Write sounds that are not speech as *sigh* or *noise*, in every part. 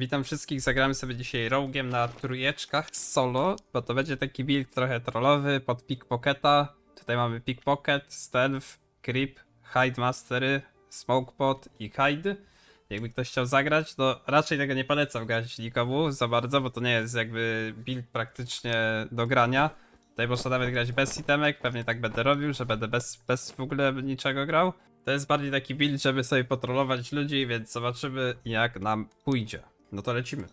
Witam wszystkich, zagramy sobie dzisiaj roguem na trójeczkach solo, bo to będzie taki build trochę trollowy pod pickpocketa. Tutaj mamy pickpocket, stealth, creep, hide mastery, smokepot i hide. Jakby ktoś chciał zagrać, to raczej tego nie polecam grać nikomu za bardzo, bo to nie jest jakby build praktycznie do grania. Tutaj można nawet grać bez itemek, pewnie tak będę robił, że będę bez, bez w ogóle niczego grał. To jest bardziej taki build, żeby sobie potrolować ludzi, więc zobaczymy jak nam pójdzie. No to lecimy.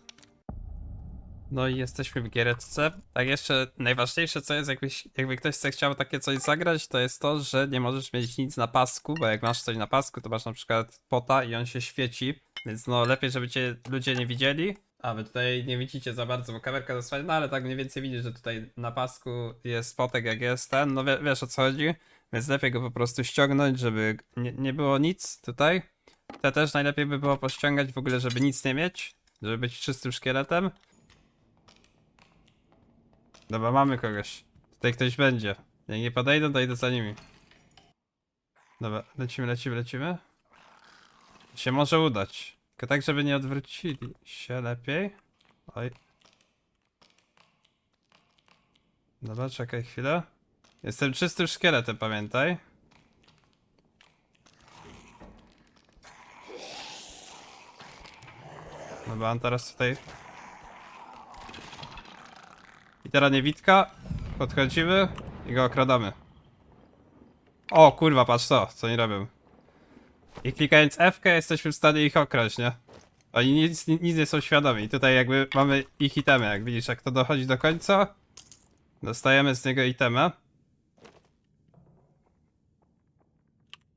No i jesteśmy w giereczce. Tak jeszcze najważniejsze co jest, jakbyś, jakby ktoś chce chciał takie coś zagrać, to jest to, że nie możesz mieć nic na pasku, bo jak masz coś na pasku, to masz na przykład pota i on się świeci, więc no lepiej, żeby cię ludzie nie widzieli. A wy tutaj nie widzicie za bardzo, bo kamerka zasłania, no ale tak mniej więcej widzisz, że tutaj na pasku jest potek jak jest ten, no wie, wiesz o co chodzi, więc lepiej go po prostu ściągnąć, żeby nie, nie było nic tutaj. Te też najlepiej by było pościągać w ogóle, żeby nic nie mieć, żeby być czystym szkieletem. Dobra, mamy kogoś. Tutaj ktoś będzie. Jak nie podejdą, to idę za nimi. Dobra, lecimy, lecimy, lecimy. Się może udać. Tylko tak, żeby nie odwrócili się lepiej. Oj. Dobra, czekaj chwilę. Jestem czystym szkieletem, pamiętaj. Dobra, on teraz tutaj... I teraz niewidka. Podchodzimy i go okradamy. O kurwa, patrz to, co oni robią. I klikając F jesteśmy w stanie ich okraść, nie? Oni nic, nic nie są świadomi. I tutaj jakby mamy ich itemy, jak widzisz, jak to dochodzi do końca. Dostajemy z niego itemy.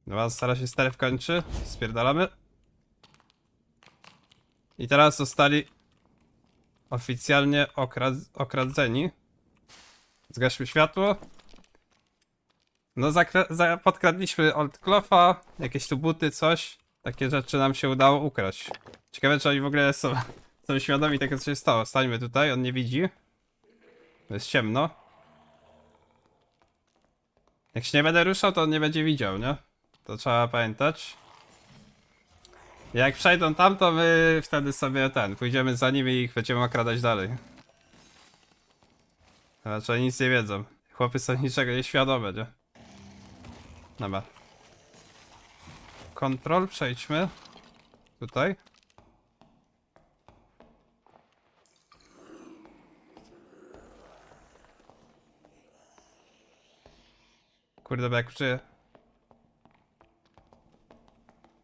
Dobra, stara się sterew kończy. Spierdalamy. I teraz zostali oficjalnie okrad okradzeni. Zgaśmy światło. No, podkradliśmy Old Clotha, jakieś tu buty, coś. Takie rzeczy nam się udało ukraść. Ciekawe, czy oni w ogóle są, *laughs* są świadomi tego, co się stało. Stańmy tutaj, on nie widzi. Jest ciemno. Jak się nie będę ruszał, to on nie będzie widział, nie? To trzeba pamiętać. Jak przejdą tam, to my wtedy sobie ten, pójdziemy za nimi i ich będziemy okradać dalej. Raczej nic nie wiedzą. Chłopy są niczego nieświadome, nie? Dobra. Kontrol, przejdźmy. Tutaj. Kurde, jak czuję.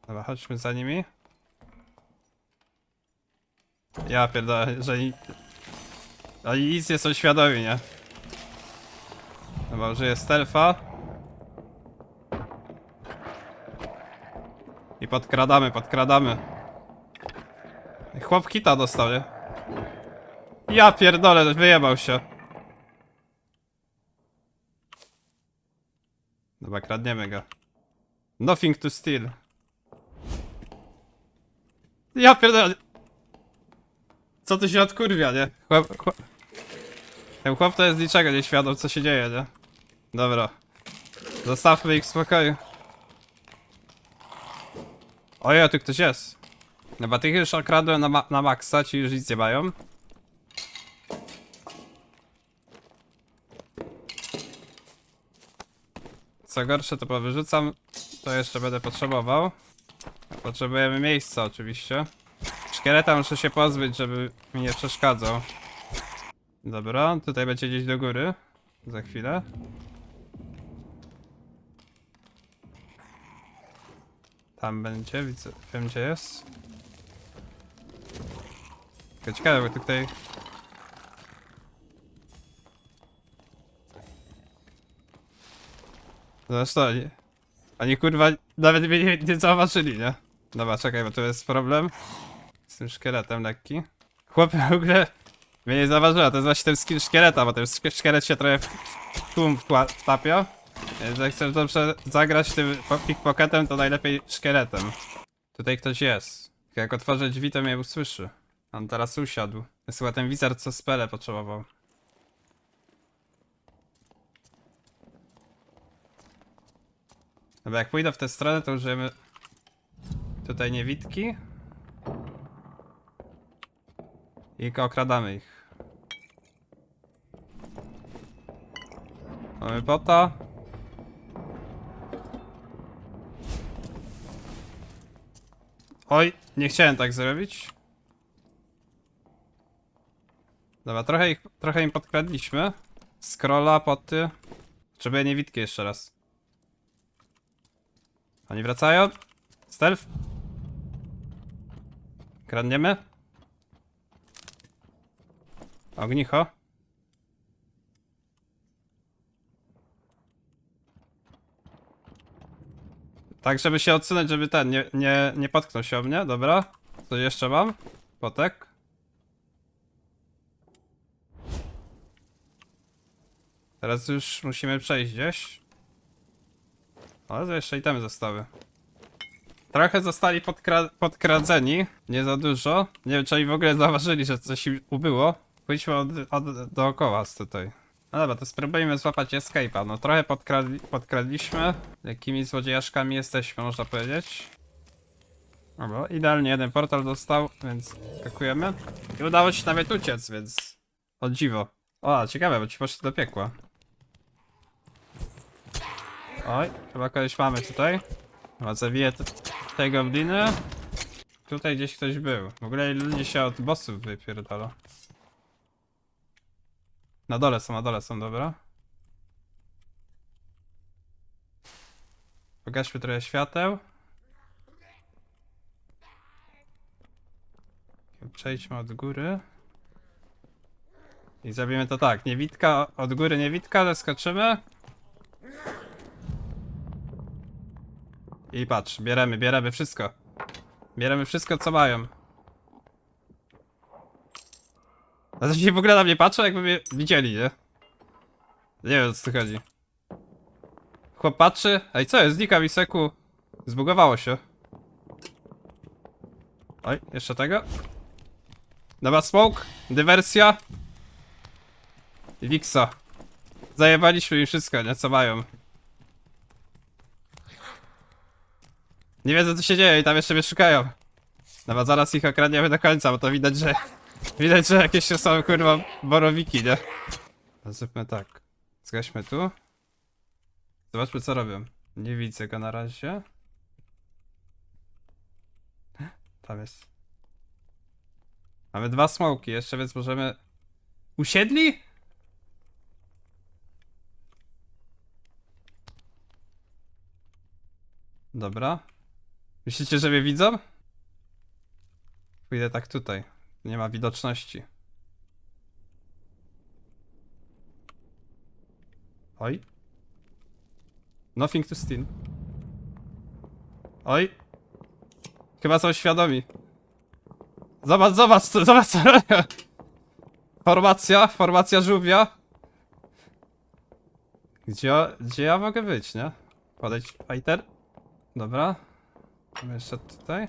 Dobra, chodźmy za nimi. Ja pierdolę, że oni... Nic nie są świadomi, nie? Dobra, użyję stealtha. I podkradamy, podkradamy. Chłop kita dostał, nie? Ja pierdolę, wyjebał się. Dobra, kradniemy go. Nothing to steal. Ja pierdolę. Co tu się odkurwia, nie? Chłop, chłop. Ten chłop to jest niczego nie świadom, co się dzieje, nie? Dobra. Zostawmy ich w spokoju. Ojej, tu ktoś jest. Dobra, tych już okradłem na, ma na maksa, ci już nic nie mają. Co gorsze, to powyrzucam. To jeszcze będę potrzebował. Potrzebujemy miejsca oczywiście. Szkieleta muszę się pozbyć, żeby mi nie przeszkadzał. Dobra, tutaj będzie gdzieś do góry. Za chwilę. Tam będzie, widzę, wiem gdzie jest. Ciekawe, bo tutaj... Zresztą oni... Oni kurwa nawet mnie nie, nie zauważyli, nie? Dobra, czekaj, bo tu jest problem. Z tym szkieletem lekki. Chłop w ogóle mnie nie zauważyła, to jest właśnie ten szkieleta, bo ten szkielet się trochę w tłum wtapia. Więc jak chcesz dobrze zagrać tym po- pickpocketem, to najlepiej szkieletem. Tutaj ktoś jest. Jak otworzę drzwi, to mnie usłyszy. On teraz usiadł. Jest chyba ten wizard, co spele potrzebował. Dobra, jak pójdę w tę stronę, to użyjemy tutaj niewidki. I okradamy ich. Mamy pota. Oj, nie chciałem tak zrobić. Dobra, trochę, ich, trochę im podkradliśmy. Scrolla, poty. Trzeba niewidki jeszcze raz. Oni wracają. Stealth. Kradniemy. Ognicho. Tak, żeby się odsunąć, żeby ten nie, nie, nie potknął się o mnie, dobra. Co jeszcze mam? Potek. Teraz już musimy przejść gdzieś. Ale to jeszcze itemy zostały. Trochę zostali podkra podkradzeni, nie za dużo. Nie wiem, czy oni w ogóle zauważyli, że coś im ubyło. Pójdźmy od, od, dookoła z tutaj. No dobra, to spróbujmy złapać escape'a. No trochę podkradli, podkradliśmy. Jakimi złodziejaszkami jesteśmy, można powiedzieć. Dobra, idealnie jeden portal dostał, więc skakujemy. I udało się nawet uciec, więc... O dziwo. O, ciekawe, bo ci poszli do piekła. Oj, chyba kogoś mamy tutaj. Chyba zabiję te, te gobliny. Tutaj gdzieś ktoś był. W ogóle ludzie się od bossów wypierdala. Na dole są, na dole są, dobra. Pogaśmy trochę świateł. Przejdźmy od góry. I zrobimy to tak. Niewidka, od góry niewidka, zaskoczymy. I patrz, bieremy, bieremy wszystko. Bieremy wszystko, co mają. A to się w ogóle na mnie patrzą, jakby mnie widzieli, nie? Nie wiem, o co tu chodzi. Chłop patrzy. Ej, co jest? Znika mi seku. Zbugowało się. Oj, jeszcze tego. Dobra, smoke. Dywersja. I. Zajebaliśmy im wszystko, nie? Co mają. Nie wiedzą co się dzieje i tam jeszcze mnie szukają. Dobra, zaraz ich okradniemy do końca, bo to widać, że... Widać, że jakieś są kurwa borowiki, nie? Zróbmy tak. Zgaśmy tu. Zobaczmy co robią. Nie widzę go na razie. Tam jest. Mamy dwa smoki jeszcze, więc możemy... Usiedli? Dobra. Myślicie, że mnie widzą? Pójdę tak tutaj. Nie ma widoczności. Oj. Nothing to steal. Oj. Chyba są świadomi. Zobacz, zobacz, zobacz co robią. Formacja, formacja żółwia. Gdzie, gdzie ja mogę być, nie? Podejdź, fighter. Dobra. Jeszcze tutaj.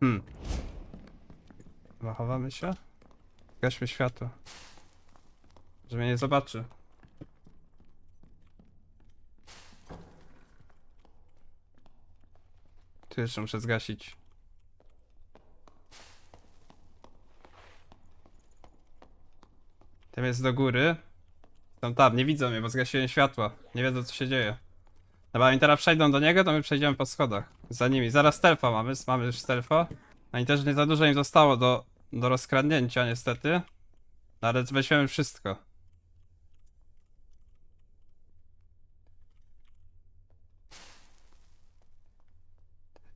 Hmm. Zachowamy się. Gaśmy światło. Że mnie nie zobaczy. Tu jeszcze muszę zgasić. Tam jest do góry. Tam, tam, nie widzą mnie, bo zgasiłem światła. Nie wiedzą co się dzieje. Dobra, oni teraz przejdą do niego, to my przejdziemy po schodach. Za nimi. Zaraz stealtha mamy, mamy już stealtha. Oni też nie za dużo im zostało do, do rozkradnięcia niestety. No, Ale weźmiemy wszystko.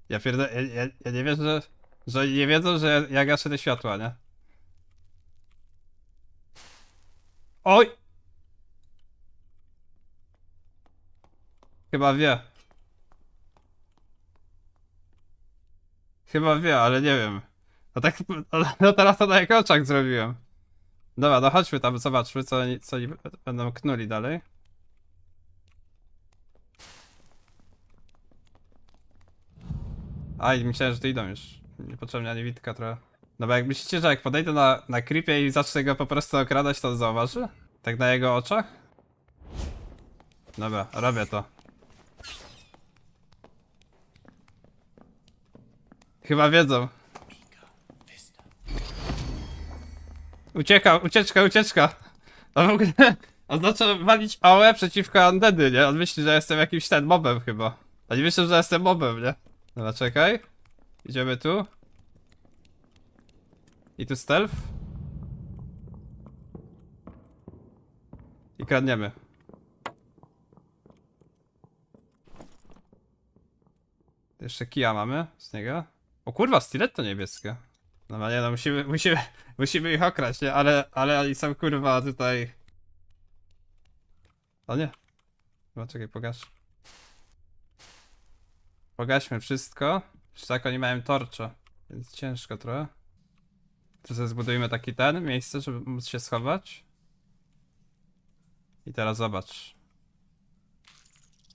Ja pierdolę, ja, ja, ja nie wierzę, że, że nie wiedzą, że ja, ja gaszę te światła, nie? Oj! Chyba wie. Chyba wie, ale nie wiem. No tak, no teraz to na jego oczach zrobiłem. Dobra, no chodźmy tam, zobaczmy co oni, co oni będą knuli dalej. Aj, myślałem, że tu idą już. Niepotrzebna niewidka trochę. No bo jak myślicie, że jak podejdę na, na creepie i zacznę go po prostu okradać, to zauważy? Tak na jego oczach? Dobra, robię to. Chyba wiedzą. Ucieka, ucieczka, ucieczka. To w ogóle *laughs* oznacza walić AOE przeciwko undeady, nie? On myśli, że jestem jakimś ten mobem chyba. Oni myślą, że jestem mobem, nie? Dobra, czekaj. Idziemy tu. I tu stealth. I kradniemy. Jeszcze kija mamy z niego. O kurwa, stiletto niebieskie. No nie no, musimy, musimy, *laughs* musimy ich okraść, nie? Ale, ale oni są kurwa tutaj... O nie. No czekaj, pogasz. Pogaśmy wszystko. Jeszcze tak oni mają torcze, więc ciężko trochę. Tu sobie zbudujmy taki ten, miejsce, żeby móc się schować. I teraz zobacz.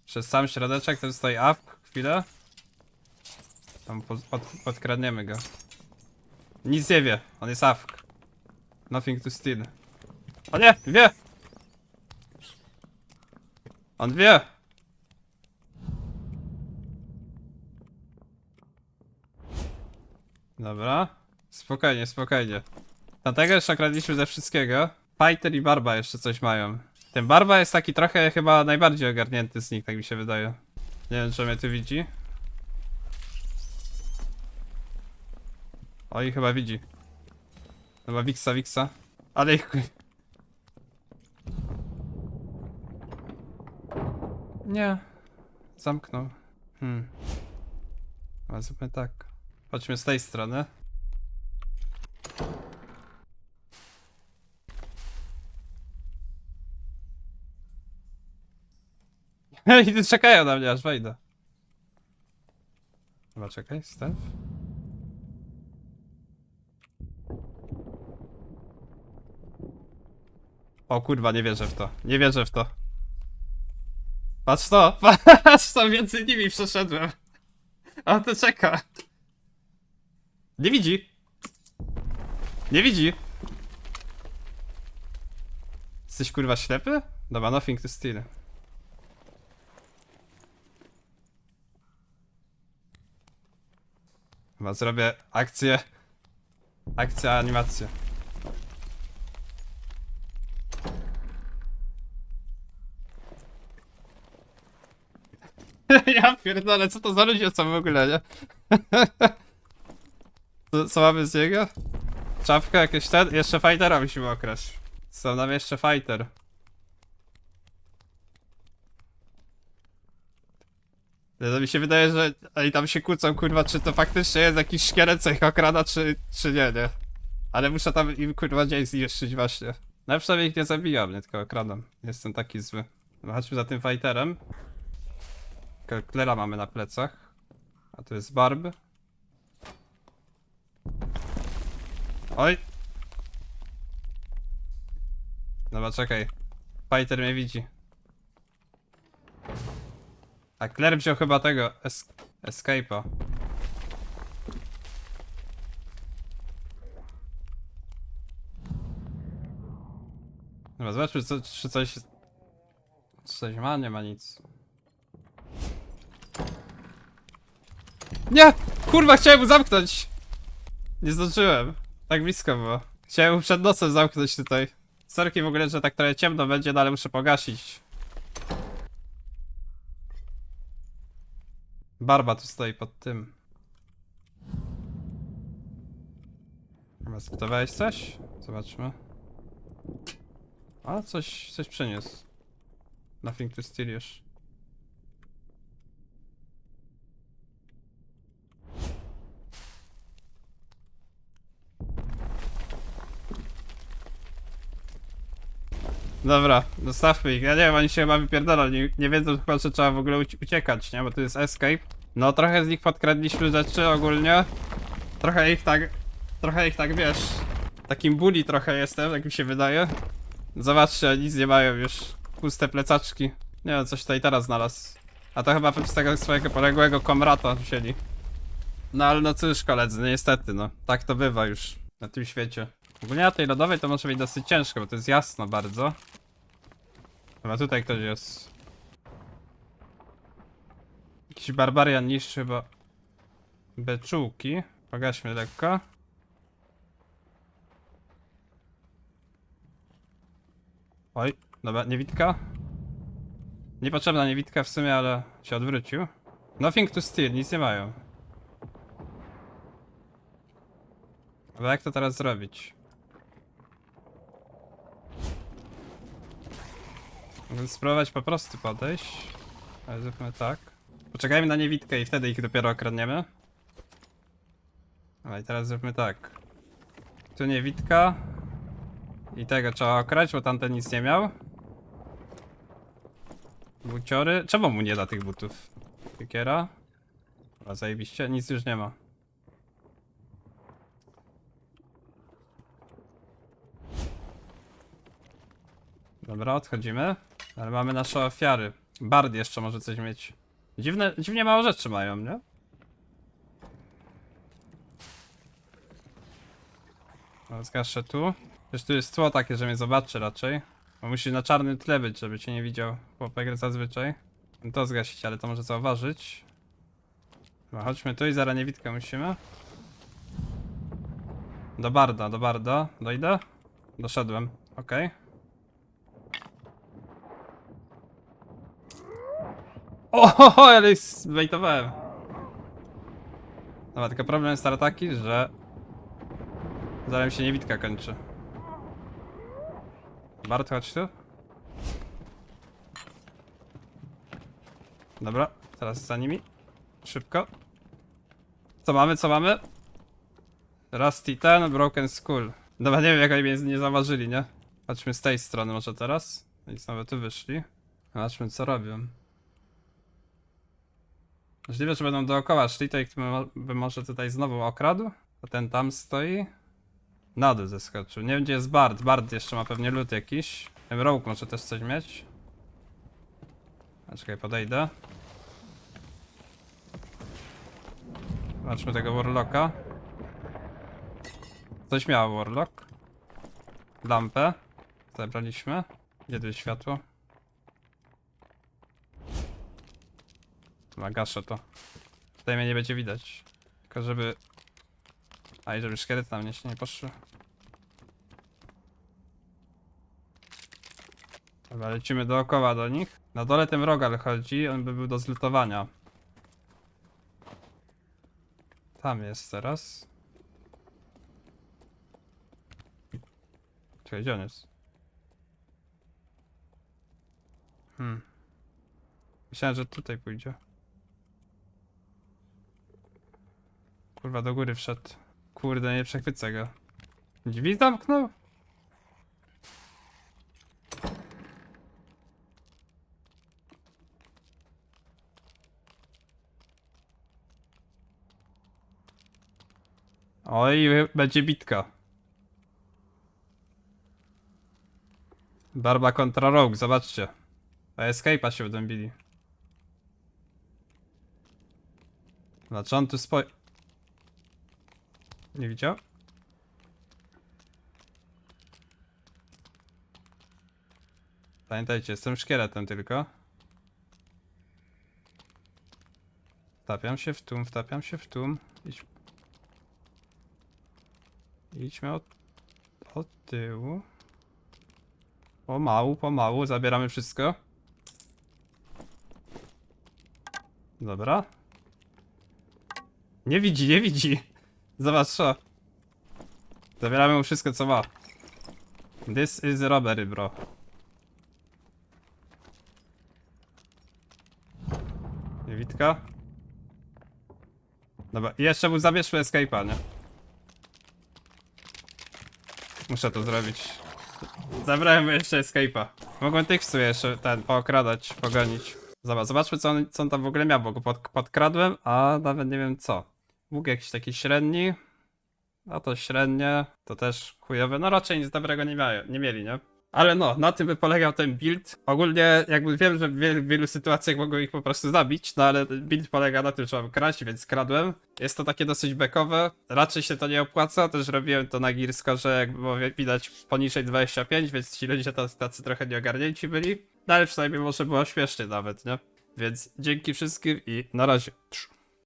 Przez sam środeczek ten stoi up, chwilę. Tam pod, pod, podkradniemy go. Nic nie wie, on jest AFK. Nothing to steal. O nie, wie! On wie! Dobra. Spokojnie, spokojnie. Dlatego jeszcze okradliśmy ze wszystkiego. Fighter i Barba jeszcze coś mają. Ten Barba jest taki trochę chyba najbardziej ogarnięty z nich, tak mi się wydaje. Nie wiem, czy mnie tu widzi. Oj, chyba widzi. Chyba Wiksa, Wiksa. Ale ich... Nie. Zamknął. Hmm. Zróbmy tak. Chodźmy z tej strony. *laughs* I czekają na mnie, aż wejdę. Chyba czekaj, Steph. O kurwa, nie wierzę w to. Nie wierzę w to. Patrz to, *laughs* patrz to, między nimi przeszedłem. A to czeka. Nie widzi. Nie widzi. Jesteś kurwa ślepy? Dobra, nothing to steal. Chyba zrobię akcję. Akcja, animację. *laughs* ja pierdolę, co to za ludzie są w ogóle, nie? *laughs* co, co mamy z niego? Czapka, jakieś ten? Jeszcze fightera musimy okraść. Co nam jeszcze fighter? No mi się wydaje, że oni tam się kłócą, kurwa, czy to faktycznie jest jakiś szkielet, co ich okrada, czy, czy nie, nie? Ale muszę tam im, kurwa, dzień zniszczyć właśnie. No przynajmniej ich nie zabijam, nie tylko okradam. Jestem taki zły. No, chodźmy za tym fighterem. Klera mamy na plecach. A tu jest Barb. Oj! Dobra, czekaj. Fighter mnie widzi. A Claire wziął chyba tego es Escape'a. Dobra, zobaczmy czy coś... Czy coś ma? Nie ma nic. Nie! Kurwa, chciałem mu zamknąć! Nie zdążyłem. Tak blisko było. Chciałem mu przed nosem zamknąć tutaj. Sorki w ogóle, że tak trochę ciemno będzie, no ale muszę pogasić. Barba tu stoi pod tym. Zbudowałeś coś? Zobaczmy. A, coś, coś przyniósł. Nothing to steal już. Dobra, zostawmy ich. Ja nie wiem, oni się chyba wypierdolą. Nie, nie wiedzą chyba, że trzeba w ogóle uci- uciekać, nie? Bo to jest escape. No, trochę z nich podkradliśmy rzeczy ogólnie. Trochę ich tak... Trochę ich tak, wiesz... Takim bully trochę jestem, jak mi się wydaje. Zobaczcie, nic nie mają już. Puste plecaczki. Nie wiem, coś tutaj teraz znalazł. A to chyba z tego swojego poległego komrata wzięli. No ale no cóż koledzy, no niestety no. Tak to bywa już na tym świecie. Ogólnie na tej lodowej to może być dosyć ciężko, bo to jest jasno bardzo. Chyba tutaj ktoś jest. Jakiś barbarian niszczy chyba beczułki. Pogaśmy lekko. Oj, dobra, niewidka. Niepotrzebna niewidka w sumie, ale się odwrócił. Nothing to steal, nic nie mają. Ale jak to teraz zrobić? Mógłbym spróbować po prostu podejść. Ale zróbmy tak. Poczekajmy na niewidkę i wtedy ich dopiero okradniemy. Ale i teraz zróbmy tak. Tu niewidka. I tego trzeba okraść, bo tamten nic nie miał. Buciory. Czemu mu nie da tych butów? Tykiera. A zajebiście, nic już nie ma. Dobra, odchodzimy. Ale mamy nasze ofiary. Bard jeszcze może coś mieć. Dziwne, dziwnie mało rzeczy mają, nie? No, Zgaszę tu. Też tu jest tło takie, że mnie zobaczy raczej. Bo musi na czarnym tle być, żeby cię nie widział chłopak zazwyczaj. To zgasić, ale to może zauważyć. Dobra, chodźmy tu i zaraz niewidkę musimy. Do barda, do barda. Dojdę? Doszedłem, okej. Ohoho, ale zbejtowałem. Dobra, tylko problem jest taki, że... Zaraz się niewidka kończy. Bart, chodź tu. Dobra, teraz za nimi. Szybko. Co mamy, co mamy? Rusty ten, Broken Skull. Dobra, nie wiem jak oni mnie nie zauważyli, nie? Patrzmy z tej strony może teraz. Oni znowu tu wyszli. Zobaczmy co robią. Możliwe, że będą dookoła szli, to by może tutaj znowu okradł. A ten tam stoi. Na dół zeskoczył. Nie wiem gdzie jest Bard. Bard jeszcze ma pewnie lód jakiś. Ten Rogue może też coś mieć. A czekaj, podejdę. Zobaczmy tego Warlocka. Coś miał Warlock. Lampę. Zebraliśmy. Gdzie tu jest światło? Chyba gaszę to. Tutaj mnie nie będzie widać. Tylko żeby... A i żeby szkielet tam nie się nie poszły. Dobra, lecimy dookoła do nich. Na dole ten rogal chodzi, on by był do zlutowania. Tam jest teraz. Czekaj, gdzie on jest? Hmm. Myślałem, że tutaj pójdzie. Kurwa, do góry wszedł. Kurde, nie przechwycę go. Drzwi zamknął? Oj, będzie bitka. Barba kontra Rogue, zobaczcie. A Escape'a się wdębili. Znaczy on tu spoj... Nie widział? Pamiętajcie, jestem szkieletem tylko. Wtapiam się w tłum, wtapiam się w tłum. Idź... Idźmy od, od tyłu. Pomału, pomału, zabieramy wszystko. Dobra. Nie widzi, nie widzi. Zobacz co. Zabieramy mu wszystko co ma. This is robbery, bro. Niewitka. Dobra, jeszcze mu zabierzmy escape'a, nie? Muszę to zrobić. Zabrałem mu jeszcze escape'a. Mogłem tych w sumie jeszcze ten pookradać, pogonić. Zobacz, zobaczmy co on, co on tam w ogóle miał, bo go pod, podkradłem, a nawet nie wiem co. Łuk jakiś taki średni. A to średnie, to też chujowe. No raczej nic dobrego nie, miają, nie mieli, nie? Ale no, na tym by polegał ten build. Ogólnie jakby wiem, że w wielu, wielu sytuacjach mogą ich po prostu zabić, no ale build polega na tym, że mam kraść, więc kradłem. Jest to takie dosyć bekowe. Raczej się to nie opłaca, też robiłem to na Gearskorze, jak było wi- widać poniżej 25, więc ci ludzie tacy, tacy trochę nieogarnięci byli. No ale przynajmniej może było śmiesznie nawet, nie? Więc dzięki wszystkim i na razie.